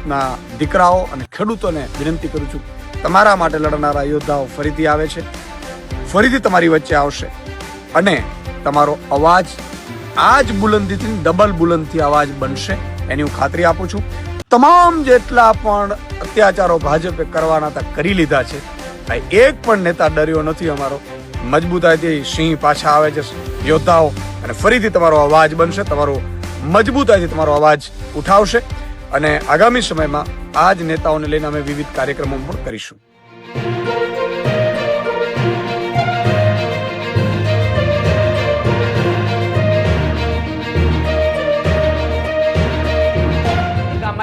ખેડૂતના દીકરાઓ અને ખેડૂતોને વિનંતી કરું છું, તમારા માટે લડનારા યોદ્ધાઓ ફરીથી આવે છે, ફરીથી તમારી વચ્ચે આવશે અને તમારો અવાજ આ જ બુલંદીથી, ડબલ બુલંદથી અવાજ બનશે, એની હું ખાતરી આપું છું. તમામ જેટલા પણ અત્યાચારો ભાજપે કરવાના હતા કરી લીધા છે એક પણ નેતા ડર્યો નથી અમારો. મજબૂતાઈથી સિંહ પાછા આવે છે, યોદ્ધાઓ, અને ફરીથી તમારો અવાજ બનશે, તમારો મજબૂતાઈથી તમારો અવાજ ઉઠાવશે. અને આગામી સમયમાં આ જ નેતાઓને લઈને અમે વિવિધ કાર્યક્રમો પણ કરીશું.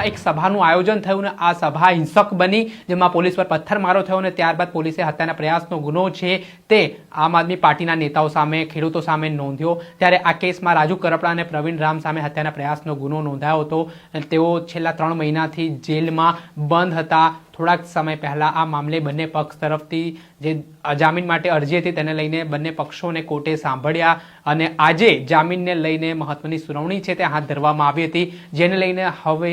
એક સભાનું આયોજન થયું ને આ સભા હિંસક બની, જેમાં પોલીસ પર પથ્થરમારો થયો અને ત્યારબાદ પોલીસે હત્યાના પ્રયાસનો ગુનો છે તે આમ આદમી પાર્ટીના નેતાઓ સામે, ખેડૂતો સામે નોંધ્યો. ત્યારે આ કેસમાં રાજુ કરપડા અને પ્રવીણ રામ સામે હત્યાના પ્રયાસનો ગુનો નોંધાયો હતો. તેઓ છેલ્લા ત્રણ મહિનાથી જેલમાં બંધ હતા. થોડાક સમય પહેલા આ મામલે બંને પક્ષ તરફથી જે જામીન માટે અરજી હતી તેને લઈને બંને પક્ષોને કોર્ટે સાંભળ્યા અને આજે જામીનને લઈને મહત્વની સુનાવણી છે તે હાથ ધરવામાં આવી હતી. જેને લઈને હવે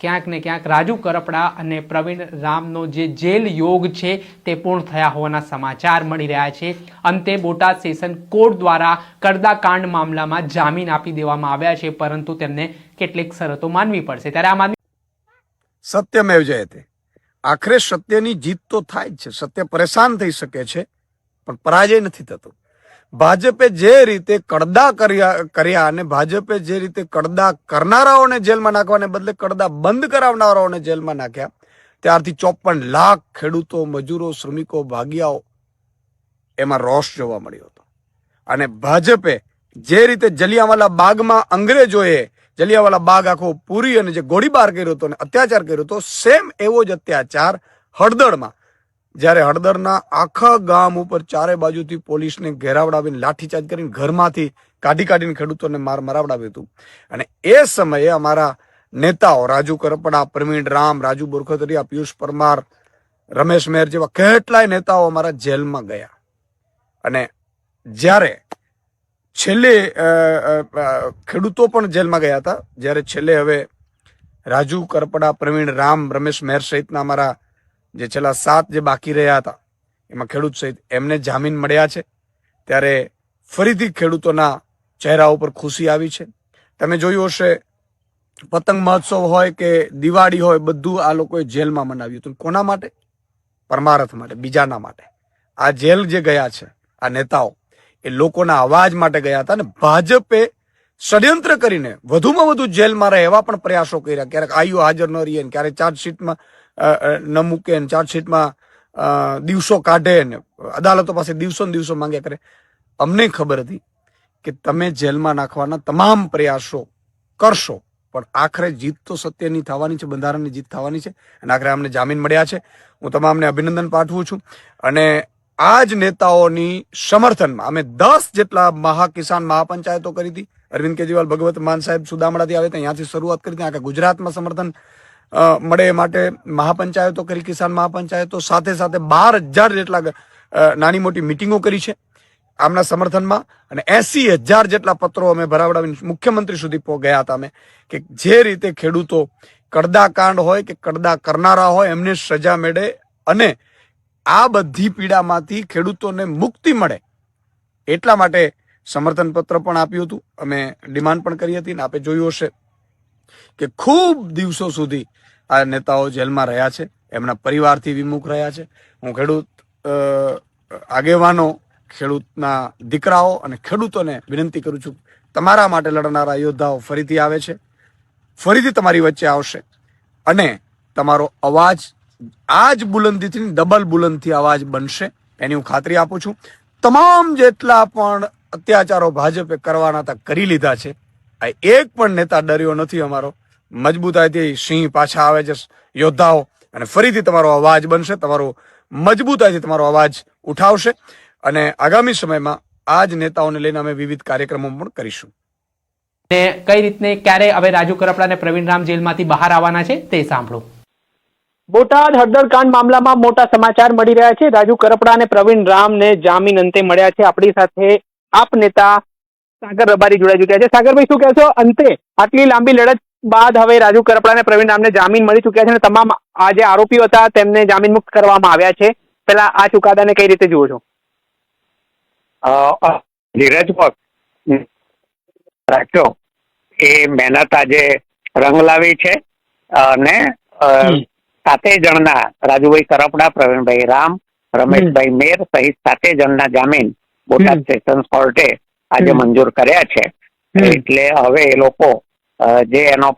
ક્યાંક ને ક્યાંક રાજુ કરપડા અને પ્રવીણ રામનો જે જેલ યોગ છે તે પૂર્ણ થયા હોવાના સમાચાર મળી રહ્યા છે. અંતે બોટાદ સેશન કોર્ટ દ્વારા કરદાકાંડ મામલામાં જામીન આપી દેવામાં આવ્યા છે, પરંતુ તેમને કેટલીક શરતો માનવી પડશે. ત્યારે આમ આદમી સત્યમેવ જયતે. આખરે સત્યની જીત તો થાય જ છે. સત્ય પરેશાન થઈ શકે છે, પણ પરાજય નથી થતો. ભાજપે જે રીતે કડદા કર્યા કર્યા અને ભાજપે જે રીતે કડદા કરનારાઓને જેલમાં નાખવાને બદલે કડદા બંધ કરાવનારાઓને જેલમાં નાખ્યા, ત્યારથી ચોપન લાખ ખેડૂતો, મજૂરો, શ્રમિકો, ભાગિયાઓ એમાં રોષ જોવા મળ્યો હતો. અને ભાજપે જે રીતે જલિયાવાલા બાગમાં અંગ્રેજોએ જલિયાવાલા બાગ આખો પૂરી અને જે ગોળીબાર કર્યો હતો અને અત્યાચાર કર્યો હતો સેમ એવો જ અત્યાચાર હળદળમાં જ્યારે હળદરના આખા ગામ ઉપર ચારે બાજુથી પોલીસને ઘેરાવડાવીને લાઠીચાર્જ કરીને ઘરમાંથી કાઢી કાઢીને ખેડૂતોને માર મરાવડાવ્યું હતું. અને એ સમયે અમારા નેતાઓ, રાજુ કરપડા, પ્રવીણ રામ, રાજુ બોરખતરિયા, પિયુષ પરમાર, રમેશ મેર જેવા કેટલાય નેતાઓ અમારા જેલમાં ગયા. અને જ્યારે છેલ્લે ખેડૂતો પણ જેલમાં ગયા હતા. જ્યારે છેલ્લે હવે રાજુ કરપડા, પ્રવીણ રામ, રમેશ મેર સહિતના અમારા જે છેલ્લા સાત જે બાકી રહ્યા હતા, એમાં ખેડૂત સહિત એમને જામીન મળ્યા છે. ત્યારે ફરીથી ખેડૂતોના ચહેરા ઉપર ખુશી આવી છે. તમે જોયું હશે, પતંગ મહોત્સવ હોય કે દિવાળી હોય, બધું આ લોકોએ જેલમાં મનાવ્યું હતું. કોના માટે? પરમારથ માટે, બીજાના માટે. આ જેલ જે ગયા છે, આ નેતાઓ એ લોકોના અવાજ માટે ગયા હતા અને ભાજપે ષડયંત્ર કરીને વધુમાં વધુ જેલમાં રહે એવા પણ પ્રયાસો કર્યા. ક્યારેક આયુ હાજર ન રહીએ ક્યારેક ચાર્જશીટમાં ન મૂકે ચાર્જશીટમાં દિવસો કાઢે ને અદાલતો પાસે દિવસો ને દિવસો માંગ્યા કરે. અમને ખબર હતી કે તમે જેલમાં નાખવાના તમામ પ્રયાસો કરશો, પણ આખરે જીત તો સત્યની થવાની છે, બંધારણની જીત થવાની છે અને આખરે અમને જામીન મળ્યા છે. હું તમામને અભિનંદન પાઠવું છું અને આ જ નેતાઓની સમર્થનમાં અમે દસ જેટલા મહાકિસાન મહાપંચાયતો કરી હતી. અરવિંદ કેજરીવાલ, ભગવત માન સાહેબ સુદામડાથી આવે ત્યાંથી શરૂઆત કરી હતી. આખા ગુજરાતમાં સમર્થન મળે એ માટે મહાપંચાયતો કરી, કિસાન મહાપંચાયતો. સાથે સાથે બાર હજાર જેટલા નાની મોટી મિટિંગો કરી છે આમના સમર્થનમાં. અને એસી હજાર જેટલા પત્રો અમે ભરાવડાવીને મુખ્યમંત્રી સુધી ગયા હતા અમે કે જે રીતે ખેડૂતો કડદા કાંડ હોય કે કડદા કરનારા હોય એમને સજા મેળે અને આ બધી પીડામાંથી ખેડૂતોને મુક્તિ મળે એટલા માટે સમર્થન પત્ર પણ આપ્યું હતું. અમે ડિમાન્ડ પણ કરી હતી ને આપે જોયું હશે કે ખૂબ દિવસો સુધી આ નેતાઓ જેલમાં રહ્યા છે, એમના પરિવારથી વિમુખ રહ્યા છે. હું ખેડૂત આગેવાનો, ખેડૂતના દીકરાઓ અને ખેડૂતોને વિનંતી કરું છું, તમારા માટે લડનારા યોદ્ધાઓ ફરીથી આવે છે, ફરીથી તમારી વચ્ચે આવશે અને તમારો અવાજ આ જ બુલંદીથી ડબલ બુલંદથી અવાજ બનશે. એની હું ખાતરી આપું છું. તમામ જેટલા પણ અત્યાચારો ભાજપે કરવાના હતા કરી લીધા છે. આ એક પણ નેતા ડર્યો નથી અમારો. મજબૂતાઈથી સિંહ પાછા આવે છે, યોદ્ધાઓ. અને ફરીથી તમારો અવાજ બનશે, તમારો મજબૂતાઈથી તમારો અવાજ ઉઠાવશે. અને આગામી સમયમાં આ જ નેતાઓને લઈને અમે વિવિધ કાર્યક્રમો પણ કરીશું. ને કઈ રીતને, ક્યારે હવે રાજુ કરપડા અને પ્રવીણ રામ જેલમાંથી બહાર આવવાના છે તે સાંભળો. બોટાદ હળદરકાંડ મામલામાં મોટા સમાચાર મળી રહ્યા છે. રાજુ કરપડા અને પ્રવીણ રામને જામીન અંતે મળ્યા છે. આપણી સાથે આપ નેતા સાગર રબારી જોડાઈ ચુક્યા છે. સાગરભાઈ શું કહેશો? અંતે આટલી લાંબી લડત બાદ હવે રાજુ કરપડા અને પ્રવીણ રામને જામીન મળી ચુક્યા છે અને તમામ આ જે આરોપીઓ હતા તેમને જામીન મુક્ત કરવામાં આવ્યા છે. પેલા આ ચુકાદાને કઈ રીતે જુઓ છો? ધીરજ રાખ્યો. એ મહેનત આજે રંગ લાવી છે. અને. સાતે જણના રાજુભાઈ કરપડા પ્રવીણભાઈ રામ રમેશભાઈ મેર સહિત સાતે જણના જામીન બોટાદ. સેશન્સ કોર્ટે આજે મંજૂર કર્યા છે. એટલે હવે એ લોકો જે એનો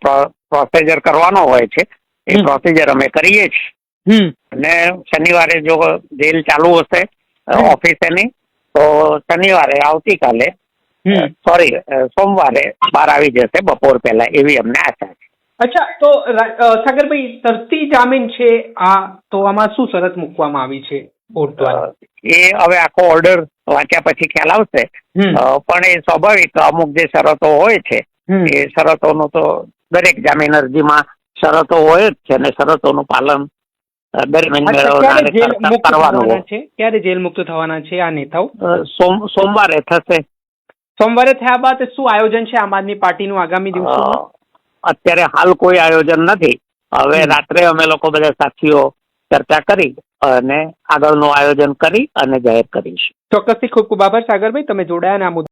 પ્રોસીજર કરવાનો હોય છે એ પ્રોસીજર અમે કરીએ છીએ. અને શનિવારે જો જેલ ચાલુ હશે ઓફિસ ઓફિસેની તો શનિવારે આવતીકાલે સોરી સોમવારે બહાર આવી જશે બપોર પહેલા એવી અમને આશા છે. અચ્છા તો સાગરભાઈ તરતી જામીન છે આ તો આમાં શું શરત મૂકવામાં આવી છે? એ હવે આખો ઓર્ડર વાંચ્યા પછી ખ્યાલ આવશે. પણ એ સ્વાભાવિક અમુક જે શરતો હોય છે. એ શરતોનું તો દરેક જામીન અરજીમાં શરતો હોય જ છે અને શરતોનું પાલન દરમિયાન ક્યારે જેલ મુક્ત કરવાનું થવાના છે? ક્યારે જેલ મુક્ત થવાના છે આ નેતાઓ? સોમવારે થશે. સોમવારે થયા બાદ શું આયોજન છે આમ આદમી પાર્ટીનું આગામી દિવસોમાં? અ, અત્યારે હાલ કોઈ આયોજન નથી. હવે રાત્રે અમે લોકો બધા સાથીઓ ચર્ચા કરી અને આગળનું આયોજન કરી અને જાહેર કરીશું. ચોક્કસથી ખૂબ ખૂબ આભાર સાગરભાઈ તમે જોડાયા આ મુદ્દે